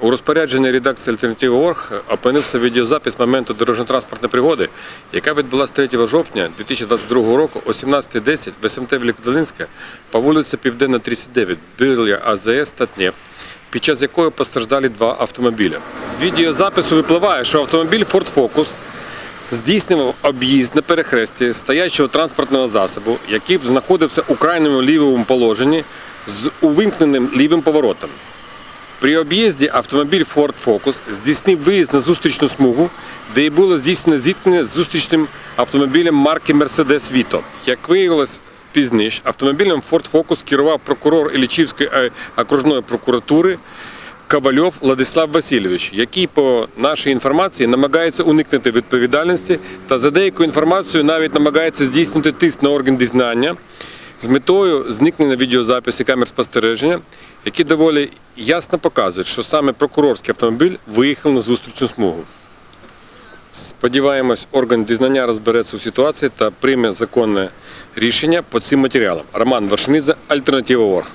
У розпорядженні редакції Альтернативи Орг опинився відеозапис моменту дорожньо-транспортної пригоди, яка відбулася 3 жовтня 2022 року о 17.10 в СМТ Великодолинське по вулиці Південна 39 біля АЗС Татнєв, під час якої постраждали два автомобіля. З відеозапису випливає, що автомобіль Ford Focus здійснював об'їзд на перехресті стоячого транспортного засобу, який знаходився у крайньому лівому положенні з увімкненим лівим поворотом. При об'їзді автомобіль Ford Focus здійснив виїзд на зустрічну смугу, де і було здійснено зіткнення з зустрічним автомобілем марки Mercedes Vito. Як виявилось пізніше, автомобілем Ford Focus керував прокурор Іллічівської е, окружної прокуратури Ковальов Владислав Васильович, який, по нашій інформації, намагається уникнути відповідальності та за деяку інформацію навіть намагається здійснити тиск на орган дізнання з метою зникнення відеозаписів камер спостереження, які доволі ясно показують, що саме прокурорський автомобіль виїхав на зустрічну смугу. Сподіваємось, орган дізнання розбереться у ситуації та прийме законне рішення по цим матеріалам. Роман Вашинідзе, Альтернатива Орг.